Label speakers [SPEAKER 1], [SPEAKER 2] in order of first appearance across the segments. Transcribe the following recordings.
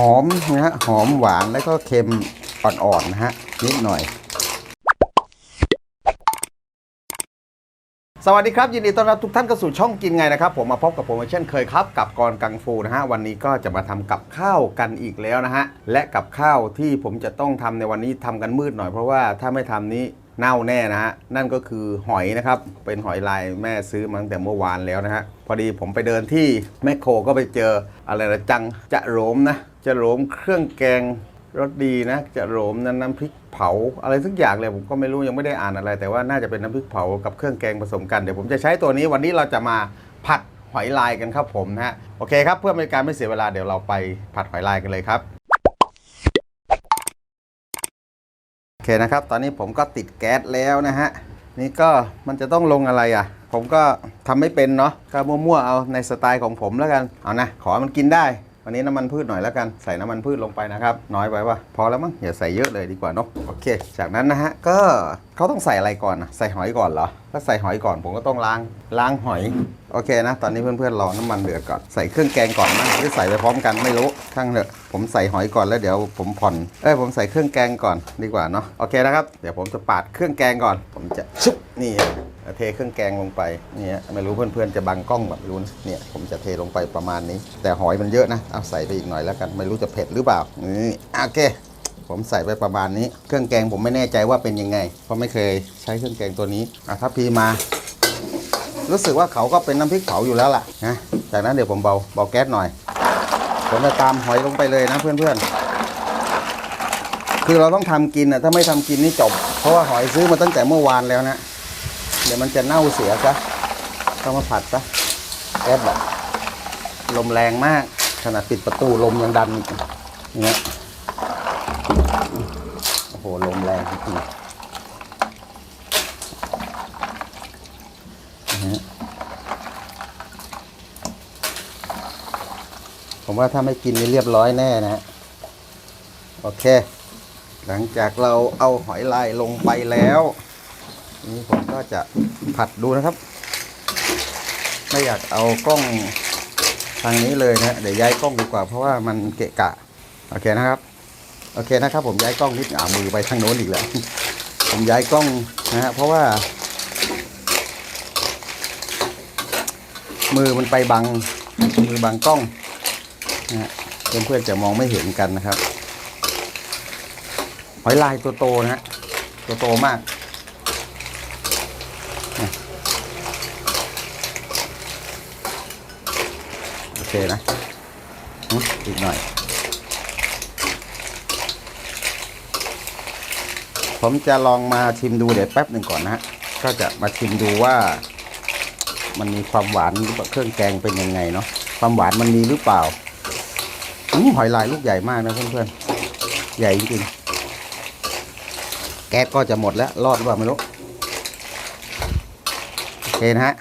[SPEAKER 1] หอมนะฮะหอมหวานแล้วก็เค็มอ่อนๆนะฮะนิดหน่อย สวัสดีครับ ยินดีต้อนรับทุกท่านเข้าสู่ช่องกินไงนะครับ ผมมาพบกับผมเช่นเคยครับ กับกรกังฟูนะฮะวันนี้ก็จะมาทำกับข้าวกันอีกแล้วนะฮะและกับข้าวที่ผมจะต้องทำในวันนี้ทำกันมืดหน่อยเพราะว่าถ้าไม่ทำนี้เน่าแน่นะฮะนั่นก็คือหอยนะครับ เป็นหอยลายแม่ซื้อมาตั้งแต่เมื่อวานแล้วนะฮะพอดีผมไปเดินที่แมคโครก็ไปเจออะไรนะจังจะโรมนะ จะโรมเครื่องแกงรสดีนะ จะโรมนั้นน้ำพริกเผา อะไรทุกอย่างเลยผมก็ไม่รู้ยังไม่ได้อ่านอะไร แต่ว่าน่าจะเป็นน้ำพริกเผากับเครื่องแกงผสมกันเดี๋ยวผมจะใช้ตัวนี้วันนี้เราจะมาผัดหอยลายกันครับผมนะฮะโอเคครับเพื่อเป็นการไม่เสียเวลาเดี๋ยวเราไปผัดหอยลายกันเลยครับโอเคนะครับ ตอนนี้ผมก็ติดแก๊สแล้วนะฮะนี่ก็มันจะต้องลงอะไรอะ ผมก็ทำไม่เป็นเนาะก็มั่วๆเอาในสไตล์ของผมแล้วกันเอานะขอให้มันกินได้ วันนี้น้ำมันพืชหน่อยแล้วกันใส่น้ำมันพืชลงไปนะครับ น้อยไปว่าพอแล้วมั้งอย่าใส่เยอะเลยดีกว่าเนาะโอเค จากนั้นนะฮะก็เขาต้องใส่อะไรก่อนนะใส่หอยก่อนเหรอถ้าใส่หอยก่อนผมก็ต้องล้างล้างหอย โอเคนะ ตอนนี้เพื่อนๆรอน้ำมันเดือดก่อน ใส่เครื่องแกงก่อนนะหรือใส่ไปพร้อมกันไม่รู้ช่างเถอะผมใส่หอยก่อนแล้วเดี๋ยวผมผ่อนเอ้ยผมใส่เครื่องแกงก่อนดีกว่าเนาะโอเคนะครับเดี๋ยวผมจะปาดเครื่องแกงก่อน ผมจะชุบนี่เทเครื่องแกงลงไปเนี่ยไม่รู้เพื่อนๆจะบังกล้องแบบรู้นะเนี่ยผมจะเทลงไปประมาณนี้ แต่หอยมันเยอะนะเอาใส่ไปอีกหน่อยแล้วกันไม่รู้จะเผ็ดหรือเปล่านี่โอเคผมใส่ไปประมาณนี้ เครื่องแกงผมไม่แน่ใจว่าเป็นยังไง เพราะไม่เคยใช้เครื่องแกงตัวนี้อะถ้าพีมา รู้สึกว่าเขาก็เป็นน้ำพริกเผาอยู่แล้วล่ะนะจากนั้นเดี๋ยวผมเบาเบาแก๊สหน่อย ผมจะตามหอยลงไปเลยนะเพื่อนๆ คือเราต้องทำกินอะถ้าไม่ทำกินนี่จบ เพราะว่าหอยซื้อมาตั้งแต่เมื่อวานแล้วนะเดี๋ยวมันจะเน่าเสียซะต้องมาผัดซะแก๊สแบบลมแรงมากขนาดปิดประตูลมยังดันอย่างเงี้ยโอ้โหลมแรงจริงๆนะฮะ ผมว่าถ้าไม่กินนี่เรียบร้อยแน่นะฮะโอเค หลังจากเราเอาหอยลายลงไปแล้วนี่ผมก็จะผัดดูนะครับ ไม่อยากเอากล้องทางนี้เลยนะเดี๋ยวย้ายกล้องดีกว่าเพราะว่ามันเกะกะโอเคนะครับโอเคนะครับ ผมย้ายกล้องนิดอ่ามือไปทางโน้นอีกแล้วผมย้ายกล้องนะฮะเพราะว่า มือมันไปบังมือบังกล้อง นะเพื่อนๆจะมองไม่เห็นกันนะครับ หอยลายตัวโตนะฮะตัวโตมากโอเคนะอีกหน่อย ผมจะลองมาชิมดูเดี๋ยวแป๊บหนึ่งก่อนนะฮะก็จะมาชิมดูว่ามันมีความหวานหรือเปล่าเครื่องแกงเป็นยังไงเนาะความหวานมันมีหรือเปล่า อืมหอยลายลูกใหญ่มากนะเพื่อนๆ ใหญ่จริงๆ แก๊สก็จะหมดแล้ว รอดหรือเปล่าไม่รู้ โอเคนะฮะ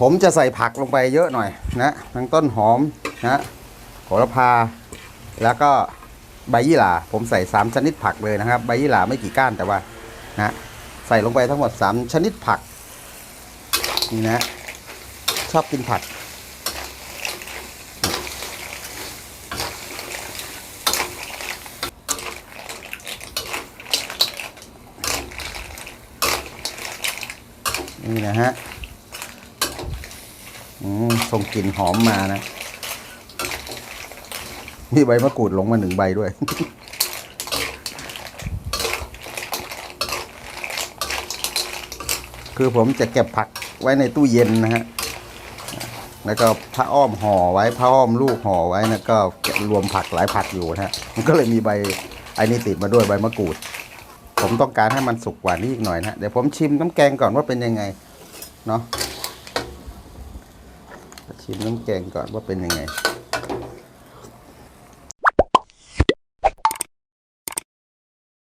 [SPEAKER 1] ผมจะใส่ผักลงไปเยอะหน่อยนะทั้งต้นหอมนะโหระพา แล้วก็ใบยี่หร่า ผมใส่ 3 ชนิดผักเลยนะครับ ใบยี่หร่าไม่กี่ก้านแต่ว่านะใส่ลงไปทั้งหมด 3 ชนิดผัก นี่นะ อบกินผักนี่นะฮะอืมส่งกลิ่นหอมมานะ มีใบมะกรูดลงมาหนึ่งใบด้วยคือผมจะเก็บผักไว้ในตู้เย็นนะฮะ แล้วก็ผ้าอ้อมห่อไว้ผ้าอ้อมลูกห่อไว้นะก็รวมผักหลายผักอยู่นะฮะมันก็เลยมีใบไอ้นี่ติดมาด้วยใบมะกรูด ผมต้องการให้มันสุกกว่านี้อีกหน่อยนะเดี๋ยวผมชิมน้ำแกงก่อนว่าเป็นยังไงเนาะชิมน้ำแกงก่อนว่าเป็นยังไง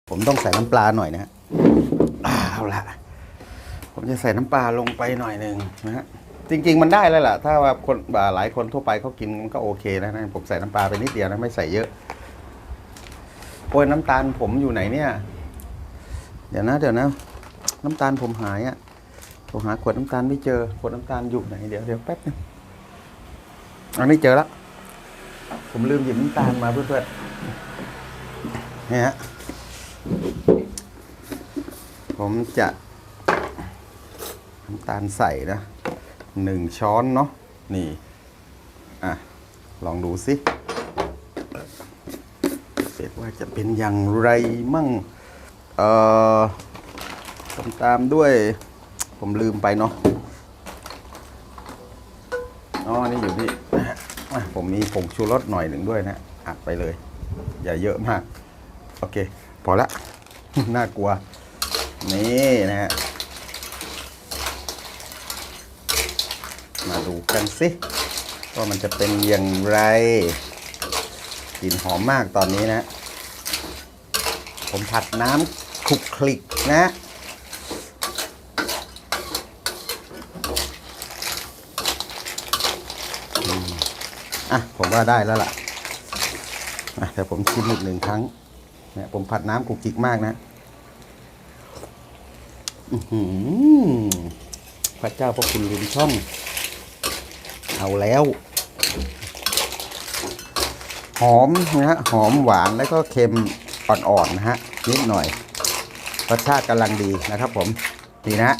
[SPEAKER 1] ผมต้องใส่น้ำปลาหน่อยนะฮะเอาละผมจะใส่น้ำปลาลงไปหน่อยหนึ่งนะฮะ จริง ๆ มันได้แล้วล่ะ ถ้าว่าคนาหลายคนทั่วไปเขากินมันก็โอเคนะนะผมใส่น้ำปลาไปนิดเดียวนะไม่ใส่เยอะโอ้ยน้ำตาลผมอยู่ไหนเนี่ย เดี๋ยวนะ เดี๋ยวนะ น้ำตาลผมหายอะ่ะผมหาขวดน้ำตาลไม่เจอขวดน้ำตาลอยู่ไหนเดี๋ยวเดี๋ยวแป๊บนึงอันนี้เจอแล้วผมลืมหยิบน้ำตาลมาเพื่อนๆนี่ฮะผมจะน้ำตาลใส่นะ หนึ่งช้อนเนาะนี่อะลองดูสิเสร็จว่าจะเป็นอย่างไรมั่งเอ่อผมตามด้วยผมลืมไปเนาะอ๋อนี่อยู่นี่นะฮะผมมีผงชูรสหน่อยหนึ่งด้วยนะอัดไปเลย อย่าเยอะมาก โอเค พอละ น่ากลัว นี่นะฮะ มาดูกันสิว่ามันจะเป็นอย่างไรกลิ่นหอมมากตอนนี้นะ ผมผัดน้ำคลุกคลิกนะอะ ผมว่าได้แล้วล่ะอะแต่ผมชิมอีกหนึ่งครั้งเนี่ยผมผัดน้ำคลุกคลิกมากนะอือหือพระเจ้าพระคุณลุนช่อง เอาแล้ว หอมนะฮะหอมหวานแล้วก็เค็มอ่อนๆนะฮะนิดหน่อยรสชาติกำลังดีนะครับผมดีนะฮะ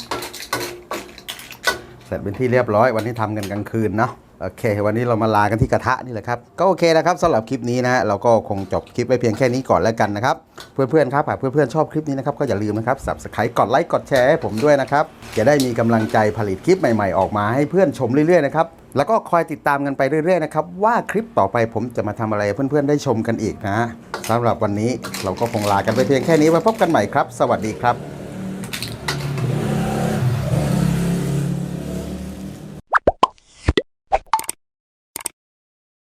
[SPEAKER 1] เสร็จเป็นที่เรียบร้อยวันนี้ทำกันกลางคืนเนาะ โอเค วันนี้เรามาลากันที่กระทะนี่แหละครับ ก็โอเคนะครับสำหรับคลิปนี้นะฮะเราก็คงจบคลิปไว้เพียงแค่นี้ก่อนแล้วกันนะครับ เพื่อนๆครับหากเพื่อนๆชอบคลิปนี้นะครับ ก็อย่าลืมนะครับ subscribe กดไลค์กดแชร์ให้ผมด้วยนะครับ จะได้มีกำลังใจผลิตคลิปใหม่ๆออกมาให้เพื่อนชมเรื่อยๆนะครับ แล้วก็คอยติดตามกันไปเรื่อยๆนะครับว่าคลิปต่อไปผมจะมาทำอะไรเพื่อนๆได้ชมกันอีกนะสำหรับวันนี้เราก็คงลากันไปเพียงแค่นี้ไว้พบกันใหม่ครับ สวัสดีครับ